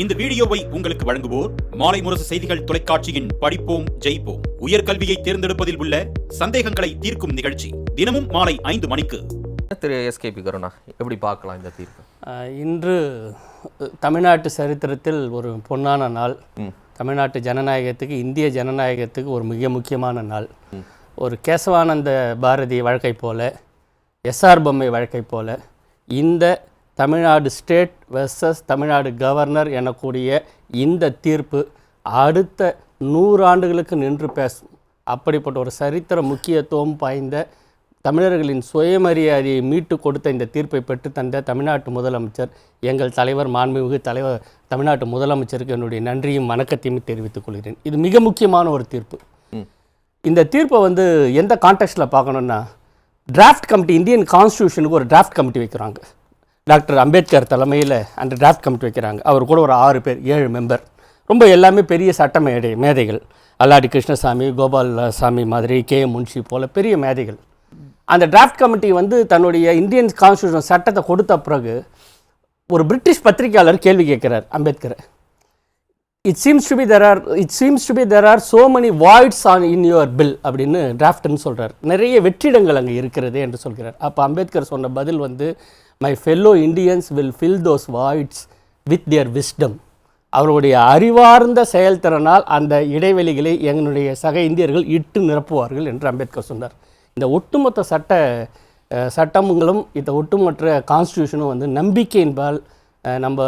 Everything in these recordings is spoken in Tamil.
இந்த வீடியோவை உங்களுக்கு வழங்குவோர் மாலை முரசு செய்திகள் தொலைக்காட்சியின் படிப்போம் ஜெயிப்போம். உயர்கல்வியை தேர்ந்தெடுப்பதில் உள்ள சந்தேகங்களை தீர்க்கும் நிகழ்ச்சி தினமும் மாலை ஐந்து மணிக்கு. திரு எஸ்கேபி கருணா எப்படி பார்க்கலாம் இந்த தீர்ப்பு? இன்று தமிழ்நாட்டு சரித்திரத்தில் ஒரு பொன்னான நாள். தமிழ்நாட்டு ஜனநாயகத்துக்கு இந்திய ஜனநாயகத்துக்கு ஒரு மிக முக்கியமான நாள். ஒரு கேசவானந்த பாரதி வழக்கை போல எஸ்ஆர் பொம்மை வழக்கை போல இந்த Tamil Nadu state versus Tamil Nadu governor எனக்கூடிய இந்த தீர்ப்பு அடுத்த நூறு ஆண்டுகளுக்கு நின்று பேசும். அப்படிப்பட்ட ஒரு சரித்திர முக்கியத்துவம் வாய்ந்த தமிழர்களின் சுயமரியாதையை மீட்டு கொடுத்த இந்த தீர்ப்பை பெற்று தந்த தமிழ்நாட்டு முதலமைச்சர் எங்கள் தலைவர் மாண்புமிகு தலைவர் தமிழ்நாட்டு முதலமைச்சருக்கு என்னுடைய நன்றியும் வணக்கத்தையும் தெரிவித்துக் கொள்கிறேன். இது மிக முக்கியமான ஒரு தீர்ப்பு. இந்த தீர்ப்பை வந்து எந்த கான்டெக்ட்டில் பார்க்கணுன்னா டிராஃப்ட் கமிட்டி இந்தியன் கான்ஸ்டியூஷனுக்கு ஒரு டிராஃப்ட் கமிட்டி வைக்கிறாங்க. டாக்டர் அம்பேத்கர் தலைமையில் அந்த டிராஃப்ட் கமிட்டி வைக்கிறாங்க. அவர் கூட ஒரு ஆறு பேர் ஏழு மெம்பர் ரொம்ப எல்லாமே பெரிய சட்ட மேடை மேதைகள். அல்லாடி கிருஷ்ணசாமி கோபால் சாமி மாதிரி கே முன்ஷி போல பெரிய மேதைகள். அந்த டிராஃப்ட் கமிட்டி வந்து தன்னுடைய இந்தியன் கான்ஸ்டியூஷன் சட்டத்தை கொடுத்த பிறகு ஒரு பிரிட்டிஷ் பத்திரிகையாளர் கேள்வி கேட்குறார் அம்பேத்கரை. It seems to be there are it seems to be there are so many voids on in your bill அப்படின்னு டிராஃப்ட்னு சொல்கிறார் நிறைய வெற்றிடங்கள் அங்கே இருக்கிறது என்று சொல்கிறார். அப்போ அம்பேத்கர் சொன்ன பதில் வந்து my fellow Indians will fill those voids with their wisdom. அவருடைய அறிவார்ந்த செயல்திறனால் அந்த இடைவெளிகளை எங்களுடைய சக இந்தியர்கள் இட்டு நிரப்புவார்கள் என்று அம்பேத்கர் சொன்னார். இந்த ஒட்டுமொத்த சட்ட சட்டங்களும் இந்த ஒட்டுமொத்த கான்ஸ்டியூஷனும் வந்து நம்பிக்கையின்பால் நம்ம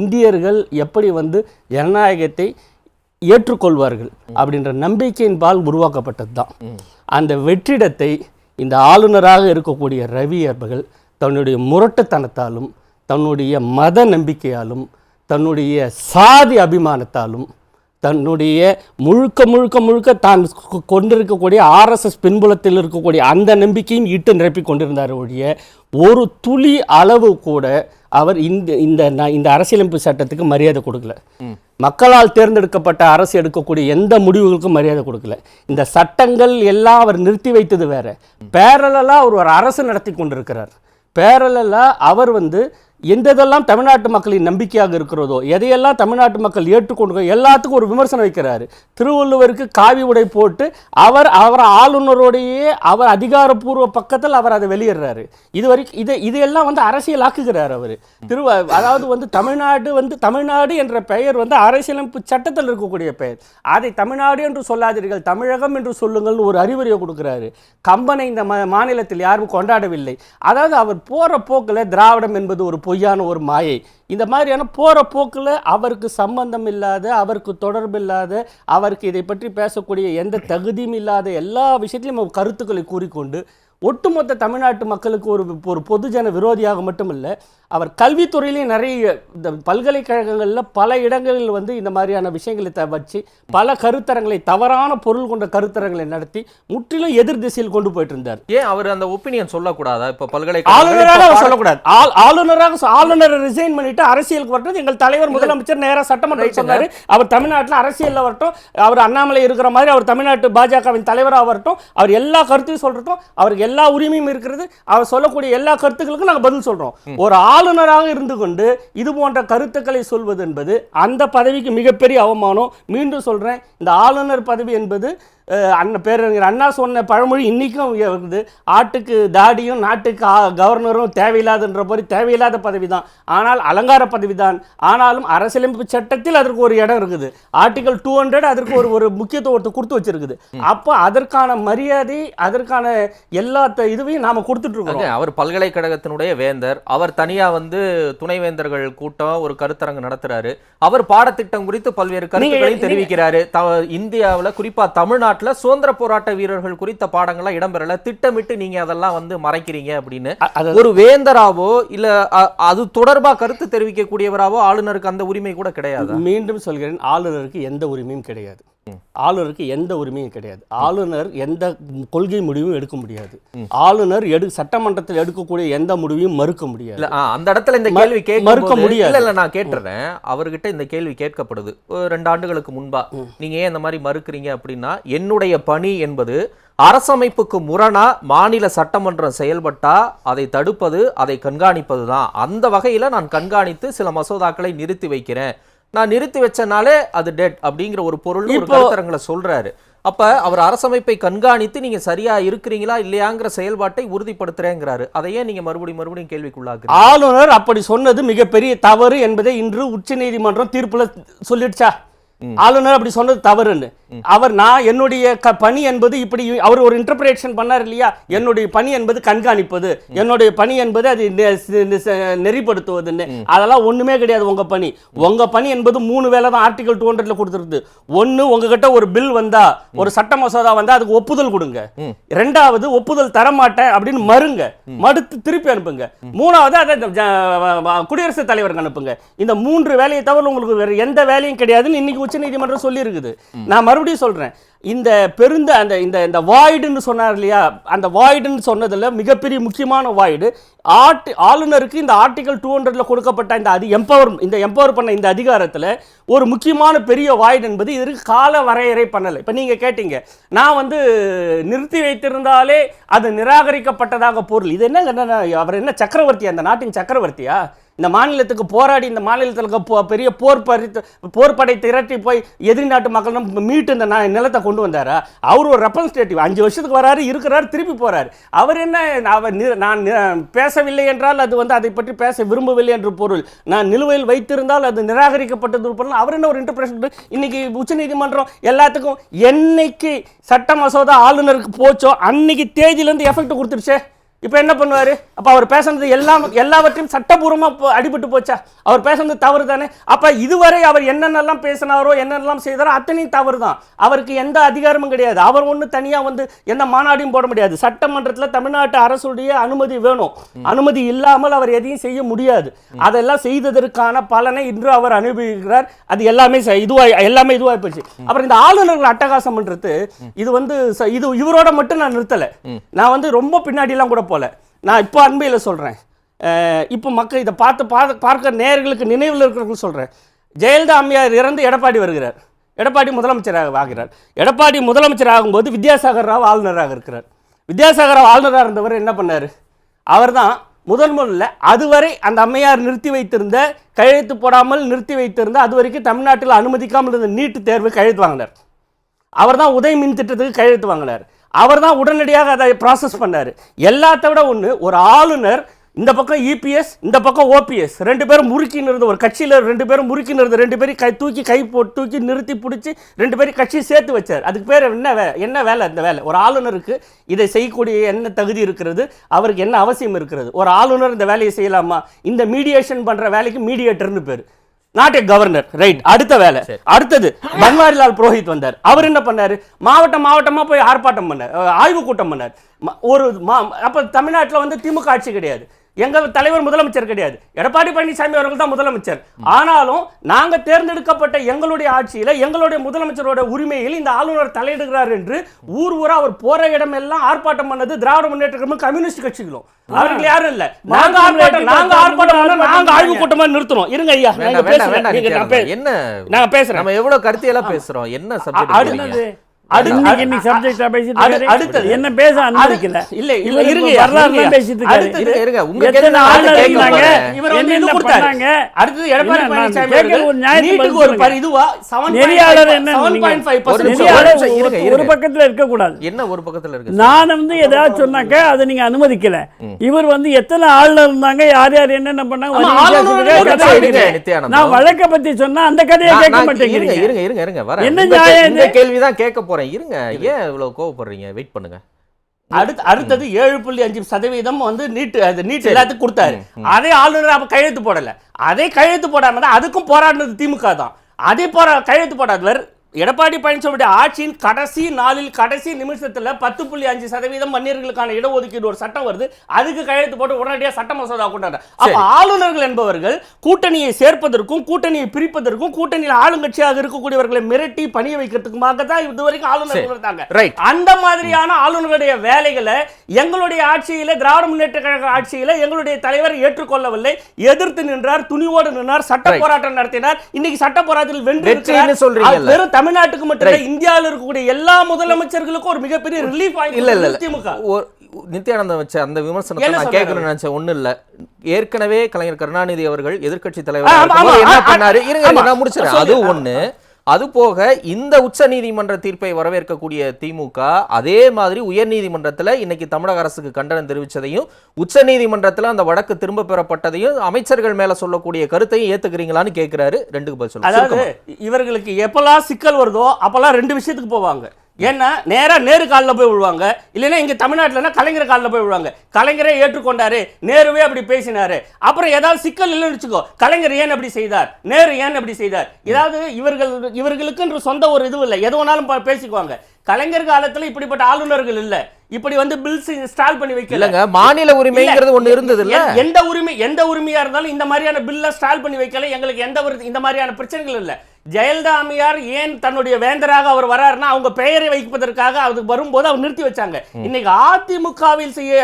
இந்தியர்கள் எப்படி வந்து ஜனநாயகத்தை ஏற்றுக்கொள்வார்கள் அப்படின்ற நம்பிக்கையின்பால் உருவாக்கப்பட்டது தான் அந்த வெற்றிடத்தை இந்த ஆளுநராக இருக்கக்கூடிய ரவி அவர்கள் தன்னுடைய முரட்டுத்தனத்தாலும் தன்னுடைய மத நம்பிக்கையாலும் தன்னுடைய சாதி அபிமானத்தாலும் தன்னுடைய முழுக்க முழுக்க முழுக்க தான் கொண்டிருக்கக்கூடிய ஆர்எஸ்எஸ் பின்புலத்தில் இருக்கக்கூடிய அந்த நம்பிக்கையும் இட்டு நிரப்பி கொண்டிருந்தார் ஒழிய ஒரு துளி அளவு கூட அவர் இந்த இந்த இந்த அரசியலமைப்பு சட்டத்துக்கு மரியாதை கொடுக்கல. மக்களால் தேர்ந்தெடுக்கப்பட்ட அரசு எடுக்கக்கூடிய எந்த முடிவுகளுக்கும் மரியாதை கொடுக்கல. இந்த சட்டங்கள் எல்லாம் அவர் நிறுத்தி வைத்தது வேற. பேரலாக அவர் ஒரு அரசு நடத்தி கொண்டிருக்கிறார். பேரலாக அவர் வந்து எந்ததெல்லாம் தமிழ்நாட்டு மக்களின் நம்பிக்கையாக இருக்கிறதோ எதையெல்லாம் தமிழ்நாட்டு மக்கள் ஏற்றுக்கொண்டு எல்லாத்துக்கும் ஒரு விமர்சனம் வைக்கிறாரு. திருவள்ளுவருக்கு காவி உடை போட்டு அவர் அவர் ஆளுநரோடையே அவர் அதிகாரப்பூர்வ பக்கத்தில் அவர் அதை வெளியிடுறாரு. இது வரைக்கும் இது இதையெல்லாம் வந்து அரசியலாக்குகிறார் அவர். திரு அதாவது வந்து தமிழ்நாடு வந்து தமிழ்நாடு என்ற பெயர் வந்து அரசியலமைப்பு சட்டத்தில் இருக்கக்கூடிய பெயர். அதை தமிழ்நாடு என்று சொல்லாதீர்கள் தமிழகம் என்று சொல்லுங்கள்னு ஒரு அறிவுரையை கொடுக்குறாரு. கம்பனை இந்த மாநிலத்தில் யாரும் கொண்டாடவில்லை. அதாவது அவர் போகிற போக்கில் திராவிடம் என்பது ஒரு பொய்யான ஒரு மாயை. இந்த மாதிரியான போகிற போக்கில் அவருக்கு சம்பந்தம் இல்லாத அவருக்கு தொடர்பு இல்லாத அவருக்கு இதை பற்றி பேசக்கூடிய எந்த தகுதியும் இல்லாத எல்லா விஷயத்திலும் கருத்துக்களை கூறிக்கொண்டு ஒட்டுமொத்த தமிழ்நாட்டு மக்களுக்கு ஒரு ஒரு பொதுஜன விரோதியாக மட்டுமில்லை அவர் கல்வித்துறையிலே நிறைய இந்த பல்கலைக்கழகங்களில் பல இடங்களில் வந்து இந்த மாதிரியான விஷயங்களை த வச்சு பல கருத்தரங்களை தவறான பொருள் கொண்ட கருத்தரங்களை நடத்தி முற்றிலும் எதிர் திசையில் கொண்டு போயிட்டு இருந்தார் ஏன் அவர் அந்த ஒப்பீனியன் சொல்லக்கூடாதா? இப்ப ஆளுநராக அவர் சொல்லக்கூடாது. ஆள்- ஆளுநராக ஆளுநரை ரிசைன் பண்ணிட்டு அரசியலுக்கு வரட்டும். எங்கள் தலைவர் முதலமைச்சர் நேரா சட்டமன்றம் சொன்னாரு. அவர் தமிழ்நாட்டில் அரசியல்ல வரட்டும். அவர் அண்ணாமலை இருக்கிற மாதிரி அவர் தமிழ்நாட்டு பாஜகவின் தலைவராக வரட்டும். அவர் எல்லா கருத்தையும் சொல்றட்டும். அவருக்கு எல்லா உரிமையும் இருக்கிறது. அவர் சொல்லக்கூடிய எல்லா கருத்துக்களுக்கும் நாங்கள் பதில் சொல்றோம். ஒரு ஆளுநராக இருந்து கொண்டு இது போன்ற கருத்துக்களை சொல்வது என்பது அந்த பதவிக்கு மிகப்பெரிய அவமானம். மீண்டும் சொல்றேன் இந்த ஆளுநர் பதவி என்பது அண்ணன் பேரறிஞர் அண்ணா சொன்ன பழமொழி இன்னைக்கும் இருக்குது. ஆட்டுக்கு தாடியும் நாட்டுக்கு கவர்னரும் தேவையில்லாதுன்ற மாதிரி தேவையில்லாத பதவி தான் ஆனால் அலங்கார பதவி தான் ஆனாலும் அரசியலமைப்பு சட்டத்தில் அதற்கு ஒரு இடம் இருக்குது. ஆர்டிகல் டூ ஹண்ட்ரட் அதற்கு ஒரு ஒரு முக்கியத்துவத்தை கொடுத்து வச்சிருக்குது. அப்போ அதற்கான மரியாதை அதற்கான எல்லா இதுவையும் நாம அங்க அவர் பல்கலைக்கழகத்தினுடைய வேந்தர். அவர் தனியா வந்து துணைவேந்தர்கள் கூட்டம் ஒரு கருத்தரங்கு நடத்துறாரு. அவர் பாடத்திட்டம் குறித்து பல்வேறு கருத்துக்களையும் தெரிவிக்கிறாரு. த- இந்தியாவுல குறிப்பா தமிழ்நாட்டுல சுதந்திர போராட்ட வீரர்கள் குறித்த பாடங்கள்லாம் இடம்பெறல. திட்டமிட்டு நீங்க அதெல்லாம் வந்து மறைக்கிறீங்க அப்படின்னு. ஒரு வேந்தராவோ இல்ல அது தொடர்பா கருத்து தெரிவிக்கக்கூடியவராவோ ஆளுநருக்கு அந்த உரிமை கூட கிடையாது? மீண்டும் சொல்கிறேன் ஆளுநருக்கு எந்த உரிமையும் கிடையாது. ஆளுநருக்கு எந்த உரிமையும் கிடையாது. ஆளுநர் எந்த கொள்கை முடிவும் எடுக்க முடியாது. ஆளுநர் எடு சட்டமன்றத்தில் எடுக்கக்கூடிய எந்த முடிவையும் மறுக்க முடியாது. அந்த இடத்துல இந்த கேள்வி மறுக்க முடியாது. இல்ல இல்ல நான் கேட்டுறேன். அவர்கிட்ட இந்த கேள்வி கேட்கப்படுது. ரெண்டு ஆண்டுகளுக்கு முன்பா. நீங்க ஏன் இந்த மாதிரி மறுக்கிறீங்க அப்படின்னா என்னுடைய பணி என்பது அரசமைப்புக்கு முரணா மாநில சட்டமன்றம் செயல்பட்டா அதை தடுப்பது அதை கண்காணிப்பது தான் அந்த வகையில நான் கண்காணித்து சில மசோதாக்களை நிறுத்தி வைக்கிறேன். நான் நிறுத்தி வச்சனாலே அது டெட் அப்படிங்கிற ஒரு பொருள் ஒரு கருத்தரங்களை சொல்றாரு. அப்ப அவர் அரசமைப்பை கண்காணித்து நீங்க சரியா இருக்கிறீங்களா இல்லையாங்கிற செயல்பாட்டை உறுதிப்படுத்துறேங்கிறாரு. அதை ஏன் நீங்க மறுபடியும் மறுபடியும் கேள்விக்குள்ளாக்குறீங்க. ஆளுநர் அப்படி சொன்னது மிகப்பெரிய தவறு என்பதை இன்று உச்சநீதிமன்றம் தீர்ப்புல சொல்லிடுச்சா? ஆளுநர் அப்படி சொன்னது தவறுன்னு. அவர் நான் என்னுடைய பணி என்பது இப்படி அவர் ஒரு இன்டர்பிரேஷன் பண்ணார் இல்லையா? என்னுடைய பணி என்பது கண்காணிப்பது. என்னுடைய பணி என்பது அது நெறிப்படுத்துவதுன்னு. அதெல்லாம் ஒண்ணுமே கிடையாது உங்க பணி. உங்க பணி என்பது மூணு வேலை தான் ஆர்டிகல் டூ ஹண்ட்ரட்ல கொடுத்துருது ஒன்னு உங்ககிட்ட ஒரு பில் வந்தா ஒரு சட்ட மசோதா வந்தா அதுக்கு ஒப்புதல் கொடுங்க. ரெண்டாவது ஒப்புதல் தரமாட்டேன் அப்படின்னு மறுங்க. மறுத்து திருப்பி அனுப்புங்க. மூணாவது அதை குடியரசுத் தலைவருக்கு அனுப்புங்க. இந்த மூன்று வேலையை தவிர உங்களுக்கு வேற எந்த வேலையும் கிடையாதுன்னு இன்னைக்கு உச்சநீதிமன்றம் சொல்லி இருக்குது நான் மறுபடியும் சொல்றேன். இந்த பெருந்த அந்த இந்த இந்த வாய்டுன்னு சொன்னார் இல்லையா? அந்த வாய்டுன்னு சொன்னதுல மிகப்பெரிய முக்கியமான வாய்டு ஆர்ட் ஆளுநருக்கு இந்த ஆர்டிகல் டூ ஹண்ட்ரட்ல கொடுக்கப்பட்ட இந்த அதி எம்பவர் இந்த எம்பவர் பண்ண இந்த அதிகாரத்துல ஒரு முக்கியமான பெரிய வாய்டு என்பது இதற்கு கால வரையறை பண்ணலை. இப்போ நீங்க கேட்டீங்க நான் வந்து நிறுத்தி வைத்திருந்தாலே அது நிராகரிக்கப்பட்டதாக பொருள். இது என்ன அவர் என்ன சக்கரவர்த்தி அந்த நாட்டின் சக்கரவர்த்தியா? இந்த மாநிலத்துக்கு போராடி இந்த மாநிலத்தில் பெரிய போர் பறித்து போர் படை திரட்டி போய் எதிரி நாட்டு மக்களும் மீட்டு இந்த நிலத்தை கொண்டு வந்தாரா? அவர் ஒரு ரெப்ரஸன்டேட்டிவ் அஞ்சு வருஷத்துக்கு வராரு இருக்கிறார் திருப்பி போறாரு. அவர் என்ன அவர் நான் பேசவில்லை என்றால் அது வந்து அதை பற்றி பேச விரும்பவில்லை என்று பொருள். நான் நிலுவையில் வைத்திருந்தால் அது நிராகரிக்கப்பட்டது பொருள். அவர் என்ன ஒரு இன்டர்பிரேஷன் இன்னைக்கு உச்சநீதிமன்றம் எல்லாத்துக்கும் என்னைக்கு சட்ட மசோதா ஆளுநருக்கு போச்சோ அன்னைக்கு தேதியிலேருந்து எஃபெக்ட் கொடுத்துருச்சே. இப்போ என்ன பண்ணுவார்? அப்போ அவர் பேசுனது எல்லாம் எல்லாவற்றையும் சட்டபூர்வமாக அடிபட்டு போச்சா? அவர் பேசுனது தவறு தானே அப்போ இதுவரை அவர் என்னென்னலாம் பேசினாரோ என்னென்னலாம் செய்தாரோ அத்தனையும் தவறு தான் அவருக்கு எந்த அதிகாரமும் கிடையாது. அவர் ஒன்று தனியாக வந்து எந்த மாநாடையும் போட முடியாது. சட்டமன்றத்தில் தமிழ்நாட்டு அரசுடைய அனுமதி வேணும். அனுமதி இல்லாமல் அவர் எதையும் செய்ய முடியாது. அதெல்லாம் செய்ததற்கான பலனை இன்று அவர் அனுபவிக்கிறார். அது எல்லாமே ச- இதுவா எல்லாமே இதுவாக போச்சு. அப்புறம் இந்த ஆளுநர்கள் அட்டகாசம் பண்றது இது வந்து இது இவரோட மட்டும் நான் நிறுத்தலை. நான் வந்து ரொம்ப பின்னாடிலாம் கூட போல. நான் இப்போ அண்மையில் சொல்கிறேன் இப்போ மக்கள் இதை பார்த்து பார்த்து பார்க்க நேர்களுக்கு நினைவில் இருக்கிறவங்க சொல்கிறேன் ஜெயலலிதா அம்மையார் இறந்து எடப்பாடி வருகிறார். எடப்பாடி முதலமைச்சராக ஆகிறார். எடப்பாடி முதலமைச்சர் ஆகும்போது வித்யாசாகர் ராவ் ஆளுநராக இருக்கிறார். வித்யாசாகர் ராவ் ஆளுநராக இருந்தவர் என்ன பண்ணார்? அவர்தான் முதல் முதல்ல அதுவரை அந்த அம்மையார் நிறுத்தி வைத்திருந்த கையெழுத்து போடாமல் நிறுத்தி வைத்திருந்த அது வரைக்கும் தமிழ்நாட்டில் அனுமதிக்காமல் இருந்த நீட்டு தேர்வு கையெழுத்து வாங்கினார். அவர் தான் உதய மின் திட்டத்துக்கு கையெழுத்து வாங்கினார். அவர் தான் உடனடியாக அதை ப்ராசஸ் பண்ணார். எல்லாத்த விட ஒன்று ஒரு ஆளுநர் இந்த பக்கம் இபிஎஸ் இந்த பக்கம் ஓபிஎஸ் ரெண்டு பேரும் முறுக்கி நிறுத்த ஒரு கட்சியில் ரெண்டு பேரும் முறுக்கி நிறுத்த ரெண்டு பேரும் கை தூக்கி கை போட்டு தூக்கி நிறுத்தி பிடிச்சி ரெண்டு பேரும் கட்சியை சேர்த்து வச்சார். அதுக்கு பேர் என்ன வே என்ன வேலை இந்த வேலை? ஒரு ஆளுநருக்கு இதை செய்யக்கூடிய என்ன தகுதி இருக்கிறது? அவருக்கு என்ன அவசியம் இருக்கிறது? ஒரு ஆளுநர் இந்த வேலையை செய்யலாமா? இந்த மீடியேஷன் பண்ணுற வேலைக்கு மீடியேட்டர்னு பேர். நாட் ஏ கவர்னர் ரைட் அடுத்த வேலை. அடுத்தது பன்வாரிலால் புரோஹித் வந்தார். அவர் என்ன பண்ணாரு? மாவட்டம் மாவட்டமா போய் ஆர்ப்பாட்டம் பண்ணார். ஆய்வு கூட்டம் பண்ணார். ஒரு மா அப்ப தமிழ்நாட்டுல வந்து திமுக ஆட்சி கிடையாது. எங்க தலைவர் முதலமைச்சர் கிடையாது. எடப்பாடி பழனிசாமி அவர்கள் தான் முதலமைச்சர். ஆனாலும் நாங்க தேர்ந்தெடுக்கப்பட்ட எங்களுடைய ஆட்சியில எங்களுடைய முதலமைச்சரோட உரிமையில் இந்த ஆளுநர் தலையிடுகிறார் என்று ஊர் ஊரா அவர் போற இடம் எல்லாம் ஆர்ப்பாட்டம் பண்ணது திராவிட முன்னேற்ற கழகமும் கம்யூனிஸ்ட் கட்சிகளும். அவர்கள் யாரும் இல்ல. நாங்க ஆர்ப்பாட்டம் நாங்க ஆர்ப்பாட்டம் பண்ணா நாங்க ஆய்வு கூட்டமா நிறுத்துறோம். இருங்க ஐயா நாங்க பேசுறேன் என்ன நான் பேசுறேன். நம்ம எவ்வளவு கருத்தியெல்லாம் பேசுறோம்? என்ன சப்ஜெக்ட் அடுத்தது. என்ன பேச அனுமதிக்கல. இல்ல, இல்ல, இருங்க, வரலாறு பேசிட்டு அடுத்தது- இருங்க. உங்க கொடுத்தாரு. பண்ணாங்க? அடுத்தது எடப்பாடி என்ன, பழனிசாமி ஒரு நியாயத்தை நீட்டுக்கு பதில் ஒரு பரி- சொல்லுங்க. இதுவா? 7.5 நெறியாளர் என்ன 7.5% ஒரு நிமிஷம், நெறியாளர் ஒரு நிமிஷம், இருங்க, ஒரு- இருங்க. ஒரு பக்கத்துல இருக்க கூடாது என்ன ஒரு பக்கத்துல இருக்கு? நான் வந்து ஏதாவது சொன்னாக்க அதை நீங்க அனுமதிக்கல. இவர் வந்து எத்தனை ஆளுநர் இருந்தாங்க? யார் யார் என்னென்ன பண்ணாங்க. நான் வழக்க பத்தி சொன்னா அந்த கதையை கேட்க மாட்டேங்கிறீங்க. இருங்க இருங்க இருங்க வரேன். என்ன நியாயம் இந்த? கேள்விதான் கேட்க போறேன். இருங்க. ஏன் இவ்வளவு கோவப்படுறீங்க? வெயிட் பண்ணுங்க. அடுத்து அடுத்தது ஏழு புள்ளி அஞ்சு சதவீதம் வந்து நீட்டு அது நீட் எல்லாத்துக்கும் கொடுத்தாரு. அதே ஆளுநர் அப்ப கையெழுத்து போடல. அதே கையெழுத்து போடாம தான் அதுக்கும் போராடினது திமுக தான். அதே போரா கையெழுத்து போடாதவர் எடப்பாடி பழனிசாமியுடைய ஆட்சியின் கடைசி நாளில் கடைசி நிமிஷத்துல பத்து புள்ளி அஞ்சு சதவீதம் மன்னியர்களுக்கான இடஒதுக்கீடு ஒரு சட்டம் வருது. அதுக்கு கையெழுத்து போட்டு உடனடியாக சட்ட மசோதா கொண்டாடு அப்ப ஆளுநர்கள் என்பவர்கள் கூட்டணியை சேர்ப்பதற்கும் கூட்டணியை பிரிப்பதற்கும் கூட்டணியில் ஆளுங்கட்சியாக இருக்கக்கூடியவர்களை மிரட்டி பணிய வைக்கிறதுக்குமாக தான் இதுவரைக்கும் ஆளுநர்கள் இருந்தாங்க அந்த மாதிரியான ஆளுநர்களுடைய வேலைகளை எங்களுடைய ஆட்சியில திராவிட முன்னேற்ற கழக ஆட்சியில எங்களுடைய தலைவர் ஏற்றுக்கொள்ளவில்லை. எதிர்த்து நின்றார் துணிவோடு நின்றார் சட்ட. போராட்டம் நடத்தினார். இன்னைக்கு சட்ட போராட்டத்தில் வென்று வெற்றின்னு தமிழ்நாட்டுக்கு மட்டும் இல்ல இந்தியாவில் இருக்கக்கூடிய எல்லா முதலமைச்சர்களுக்கும் ஒரு மிகப்பெரிய ரிலீஃப் இல்ல இல்ல திமுக. நித்யானந்தம் வச்ச அந்த விமர்சனத்தை நான்? கேட்கணும்னு நினைச்சேன் ஒண்ணு இல்ல. ஏற்கனவே கலைஞர் கருணாநிதி அவர்கள் எதிர்க்கட்சி ஆ, தலைவர் என்ன பண்ணாரு? இருங்க நான் முடிச்சிடறேன். அது. ஒண்ணு. அது போக இந்த உச்ச நீதிமன்ற தீர்ப்பை வரவேற்கக்கூடிய திமுக அதே மாதிரி உயர் நீதிமன்றத்துல இன்னைக்கு தமிழக அரசுக்கு கண்டனம் தெரிவிச்சதையும் உச்ச நீதிமன்றத்துல அந்த வழக்கு திரும்ப பெறப்பட்டதையும் அமைச்சர்கள் மேல சொல்லக்கூடிய கருத்தையும் ஏத்துக்கிறீங்களான்னு கேக்குறாரு ரெண்டுக்கு பதில் சொல்லுங்க. இவர்களுக்கு எப்பெல்லாம் சிக்கல் வருதோ அப்பெல்லாம் ரெண்டு விஷயத்துக்கு போவாங்க ஏன்னா நேரா நேரு காலில் போய் விழுவாங்க. இல்லைன்னா இங்க தமிழ்நாட்டுலனா கலைஞர் காலில் போய் விழுவாங்க. கலைஞரே ஏற்றுக்கொண்டாரு. நேருவே அப்படி பேசினாரு. அப்புறம் ஏதாவது சிக்கல் இல்லைன்னு வச்சுக்கோ. கலைஞர் ஏன் அப்படி செய்தார்? நேரு ஏன் அப்படி செய்தார்? ஏதாவது இவர்கள் இவர்களுக்குன்ற சொந்த ஒரு இது இல்லை. எது வேணாலும் பேசிக்குவாங்க. கலைஞர் காலத்துல இப்படிப்பட்ட ஆளுநர்கள் இல்ல. இப்படி வந்து பில்ஸ் இன்ஸ்டால் பண்ணி வைக்கல. இல்லங்க மாநில உரிமைங்கிறது ஒண்ணு இருந்தது இல்ல. எந்த உரிமை எந்த உரிமையா இருந்தாலும் இந்த மாதிரியான பில்ல ஸ்டால் பண்ணி வைக்கல. எங்களுக்கு எந்த ஒரு இந்த மாதிரியான பிரச்சனைகள் இல்ல. ஜெயலலிதா அம்மையார் ஏன் தன்னுடைய வேந்தராக அவர் வராருன்னா அவங்க பெயரை வைப்பதற்காக அது வரும்போது அவர் நிறுத்தி வச்சாங்க. இன்னைக்கு அதிமுகவில் செய்ய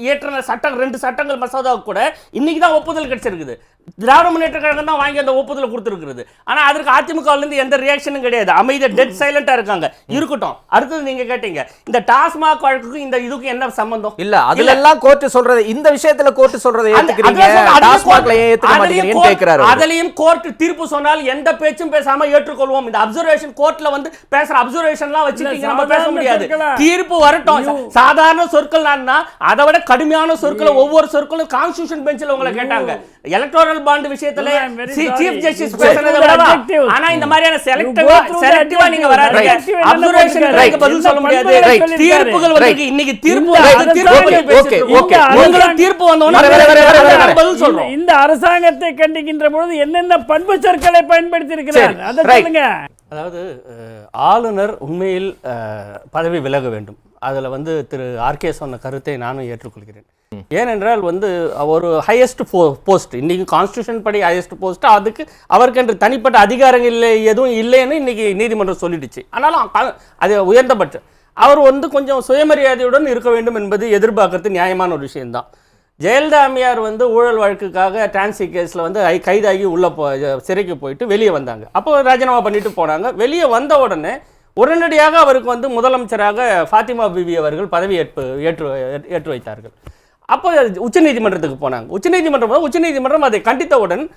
இயற்றின சட்டம் ரெண்டு சட்டங்கள் மசோதாவுக்கு கூட இன்னைக்கு தான் ஒப்புதல் கிடைச்சிருக்குது. திராவிட முன்னேற்ற கழகம் தான் வாங்கி அந்த ஒப்புதலை கொடுத்துருக்குது ஆனா அதற்கு அதிமுகவுல இருந்து எந்த ரியாக்ஷனும் கிடையாது. அமைதியா டெட் சைலண்டா இருக்காங்க. இருக்கட்டும். அடுத்தது நீங்க கேட்டீங்க இந்த டாஸ்மாக் வழக்குக்கும் இந்த இதுக்கும் என்ன சம்பந்தம்? இல்ல அதுல எல்லாம் கோர்ட் சொல்றது இந்த விஷயத்துல கோர்ட் சொல்றதை சொல்றேன், அதுலயும் டாஸ்மாக்ல ஏன் court- ஏத்துக்க அதுலயும் மாட்டேங்கிறீங்கன்னு court- கேக்குறாரு அவரு. அதுலயும் கோர்ட் தீர்ப்பு சொன்னால் எந்த பேச்சும் பேசாம ஏற்றுக்கொள்வோம் இந்த அப்சர்வேஷன் கோர்ட்ல வந்து பேசுற அப்சர்வேஷன்லாம் வச்சுட்டீங்க நம்ம பேச முடியாது? தீர்ப்பு வரட்டும் சாதாரண சொற்கள் அதை விட கடுமையான சொற்களை ஒவ்வொரு சொற்களும் கான்ஸ்டிடியூஷன் பெஞ்சில் உங்களை கேட்டாங்க எலக்டோரல் பாண்ட் விஷயத்துல சீஃப். ஜஸ்டிஸ் பேசுறதை. ஆனா இந்த மாதிரியான செலக்டிவா செலக்டிவா நீங்க. வராதீங்க அப்சர்வேஷன்? பதில் சொல்ல முடியாது? தீர்ப்புகள் வந்து. இன்னைக்கு தீர்ப்பு. உங்களுக்கு தீர்ப்பு வர. பதில் சொல்றோம் இந்த அரசாங்கத்தை கண்டிக்கின்ற பொழுது என்னென்ன பண்பு சொற்களை பயன்படுத்தி இருக்கிறார். சரி, அதை. சொல்லுங்க. அதாவது ஆளுநர் உண்மையில் பதவி விலக வேண்டும். அதில் வந்து திரு ஆர்கே சொன்ன கருத்தை நானும் ஏற்றுக்கொள்கிறேன். ஏனென்றால் வந்து ஒரு ஹையஸ்ட் போஸ்ட் இன்னைக்கு கான்ஸ்டியூஷன் படி ஹையஸ்ட் போஸ்ட் அதுக்கு அவருக்கென்று தனிப்பட்ட அதிகாரங்கள் இல்லை எதுவும் இல்லைன்னு இன்னைக்கு நீதிமன்றம் சொல்லிடுச்சு. ஆனாலும் அது உயர்ந்தபட்சம். அவர் வந்து கொஞ்சம் சுயமரியாதையுடன் இருக்க வேண்டும் என்பது எதிர்பார்க்கறது நியாயமான ஒரு விஷயம்தான். ஜெயலலிதா அம்மையார் வந்து ஊழல் வழக்குக்காக டிரான்சி கேஸில் வந்து ஐ- கைதாகி உள்ளே போ சிறைக்கு போயிட்டு வெளியே வந்தாங்க. அப்போ ராஜினாமா பண்ணிட்டு போனாங்க. வெளியே வந்த உடனே உடனடியாக அவருக்கு வந்து முதலமைச்சராக ஃபாத்திமா பிபி அவர்கள் பதவியேற்பு ஏற்று ஏற்று வைத்தார்கள். அப்போ உச்சநீதிமன்றத்துக்கு போனாங்க. உச்சநீதிமன்றம் போது உச்சநீதிமன்றம் அதை கண்டித்தவுடன்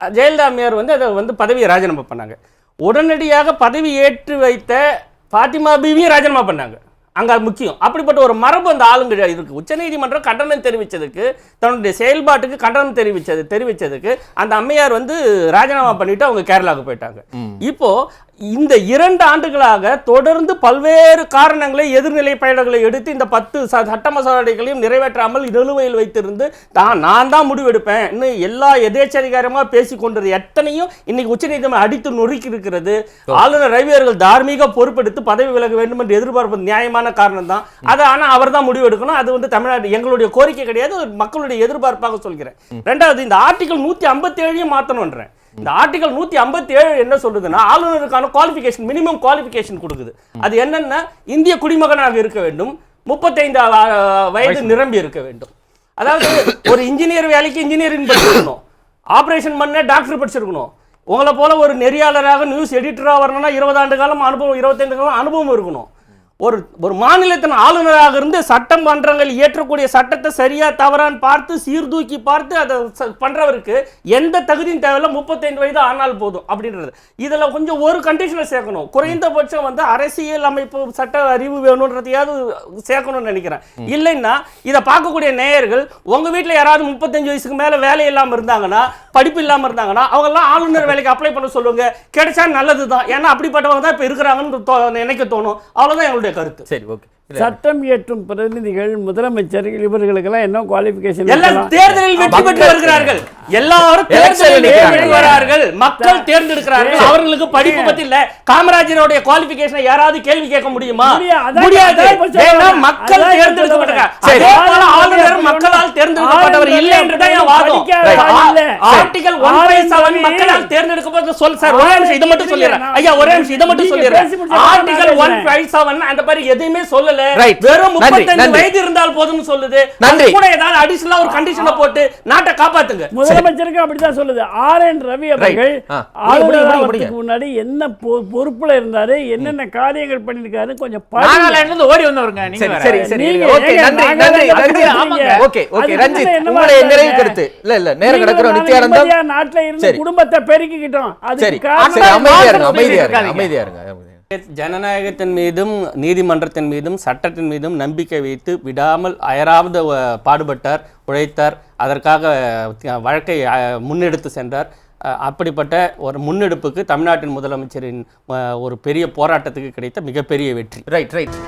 ஜெயலலிதா அம்மையார் வந்து அதை வந்து பதவியை ராஜினாமா பண்ணாங்க. உடனடியாக பதவி ஏற்று வைத்த ஃபாத்திமா பிவியும் ராஜினாமா பண்ணாங்க. அங்க முக்கியம். அப்படிப்பட்ட ஒரு மரபு அந்த ஆளுங்க இருக்கு. உச்சநீதிமன்றம் கண்டனம் தெரிவிச்சதுக்கு தன்னுடைய செயல்பாட்டுக்கு கண்டனம் தெரிவிச்சது தெரிவிச்சதுக்கு அந்த அம்மையார் வந்து ராஜினாமா பண்ணிட்டு அவங்க கேரளாவுக்கு போயிட்டாங்க. இப்போ இந்த இரண்டு ஆண்டுகளாக தொடர்ந்து பல்வேறு காரணங்களை எதிர்நிலை பயணங்களை எடுத்து இந்த பத்து ச- சட்ட மசோதாக்களையும் நிறைவேற்றாமல் நிலுவையில் வைத்திருந்து தான் நான் தான் முடிவெடுப்பேன் இன்னும் எல்லா எதேச்சதிகாரமாக பேசி கொண்டது எத்தனையும் இன்னைக்கு உச்சநீதிமன்றம் அடித்து நொறுக்கி இருக்கிறது. ஆளுநர் ரவி அவர்கள் தார்மீக பொறுப்பெடுத்து பதவி விலக வேண்டும் என்று எதிர்பார்ப்பது நியாயமான காரணம் தான் அது ஆனால் அவர் தான் முடிவெடுக்கணும். அது வந்து தமிழ்நாடு எங்களுடைய கோரிக்கை கிடையாது. மக்களுடைய எதிர்பார்ப்பாக சொல்கிறேன். ரெண்டாவது இந்த ஆர்டிகல் நூற்றி ஐம்பத்தி ஏழையும் மாற்றணுன்றேன் இந்த ஆர்டிகல் நூத்தி ஐம்பத்தி ஏழு என்ன சொல்லுதுன்னா ஆளுநருக்கான குவாலிஃபிகேஷன் மினிமம் குவாலிஃபிகேஷன் கொடுக்குது. அது என்னன்னா இந்திய குடிமகனாக இருக்க வேண்டும். முப்பத்தைந்து வயது நிரம்பி இருக்க வேண்டும். அதாவது ஒரு இன்ஜினியர் வேலைக்கு இன்ஜினியரிங் படிச்சிருக்கணும். ஆபரேஷன் பண்ண டாக்டர் படிச்சிருக்கணும். உங்களை போல ஒரு நெறியாளராக நியூஸ் எடிட்டராக வரணும்னா இருபது ஆண்டு காலம் அனுபவம் இருபத்தைந்து காலம் அனுபவம் இருக்கணும். ஒரு ஒரு மாநிலத்தின் ஆளுநராக இருந்து சட்டம் மன்றங்கள் இயற்றக்கூடிய சட்டத்தை சரியா தவறான்னு பார்த்து சீர்தூக்கி பார்த்து அதை பண்றவருக்கு எந்த தகுதியும் தேவையில்ல முப்பத்தைந்து வயது ஆனால் போதும் அப்படின்றது. இதுல கொஞ்சம் ஒரு கண்டிஷனை சேர்க்கணும். குறைந்தபட்சம் வந்து அரசியல் அமைப்பு சட்ட அறிவு வேணுன்றதையாவது சேர்க்கணும்னு நினைக்கிறேன். இல்லைன்னா இதை பார்க்கக்கூடிய நேயர்கள் உங்க வீட்ல யாராவது முப்பத்தஞ்சு வயசுக்கு மேல வேலை இல்லாம இருந்தாங்கன்னா படிப்பு இல்லாம இருந்தாங்கன்னா அவங்க எல்லாம் ஆளுநர் வேலைக்கு அப்ளை பண்ண சொல்லுங்க. கிடைச்சா நல்லதுதான். ஏன்னா அப்படிப்பட்டவங்க தான் இப்ப இருக்கிறாங்கன்னு நினைக்க தோணும். அவ்வளவுதான் எங்களுடைய கருத்து. சரி ஓகே சட்டம் இயற்றும் பிரதிநிதிகள் முதலமைச்சர் இவர்களுக்கெல்லாம் என்ன குவாலிஃபிகேஷன் எல்லாம் தேர்தலில் வெற்றி பெற்று வருகிறார்கள். எல்லாரும் தேர்தலில் வரார்கள் மக்கள் தேர்ந்தெடுக்கிறார்கள். அவர்களுக்கு படிப்பு பத்தி இல்ல. காமராஜருடைய குவாலிஃபிகேஷனை யாராவது கேள்வி கேட்க முடியுமா? முடியாது. மக்கள் தேர்ந்தெடுக்கப்பட்டாங்க. ஆளுநர் மக்களால் தேர்ந்தெடுக்கப்பட்டவர் இல்லை என்றுதான் என் வாதம். ஆர்டிகல் ஒன் ஃபைவ் செவன் மக்களால் தேர்ந்தெடுக்கப்பட்ட சொல் சார் ஒரே நிமிஷம் இதை மட்டும் சொல்லிடுறேன். ஐயா ஒரே நிமிஷம் இதை மட்டும் சொல்லிடுறேன். Article one. ஃபைவ் செவன் அந்த மாதிரி எதுவுமே சொல்லல. Right. வெறும் முப்பத்தஞ்சு. வயது இருந்தால் போதும்னு சொல்லுது நன்றி. கூட ஏதாவது அடிஷனலா ஒரு கண்டிஷனை போட்டு நாட்டை காப்பாத்துங்க முதலமைச்சருக்கு அப்படித்தான் சொல்லுது ஆர் என் ரவி அவர்கள் ஆ. ஆளுநர் முடிங்க, முடிங்க, ஆவறதுக்கு முடிங்க. முன்னாடி என்ன பொறுப்புல இருந்தாரு என்னென்ன காரியங்கள் பண்ணிருக்காரு கொஞ்சம். நாகாலாந்துல இருந்து ஓடி வந்தவருங்க நீங்க சரி. சரி ஓகே நன்றி நன்றி நன்றி ஆமாங்க. ஓகே ஓகே ரஞ்சித் உங்களுடைய நிறைவு? கருத்து இல்ல இல்ல நேரம் கிடக்குறோம் நித்யானந்தம் நாட்டுல இருந்து. குடும்பத்தை பெருக்கிக்கிட்டோம் அதுக்கு சரி காரணம் அமைதியா இருங்க. அமைதியா இருங்க அமைதியா இருங்க. ஜனநாயகத்தின் மீதும் நீதிமன்றத்தின் மீதும் சட்டத்தின் மீதும் நம்பிக்கை வைத்து விடாமல் அயராவது பாடுபட்டார் உழைத்தார். அதற்காக வழக்கை முன்னெடுத்து சென்றார். அப்படிப்பட்ட ஒரு முன்னெடுப்புக்கு தமிழ்நாட்டின் முதலமைச்சரின் ஒரு பெரிய போராட்டத்துக்கு கிடைத்த மிகப்பெரிய வெற்றி. Right right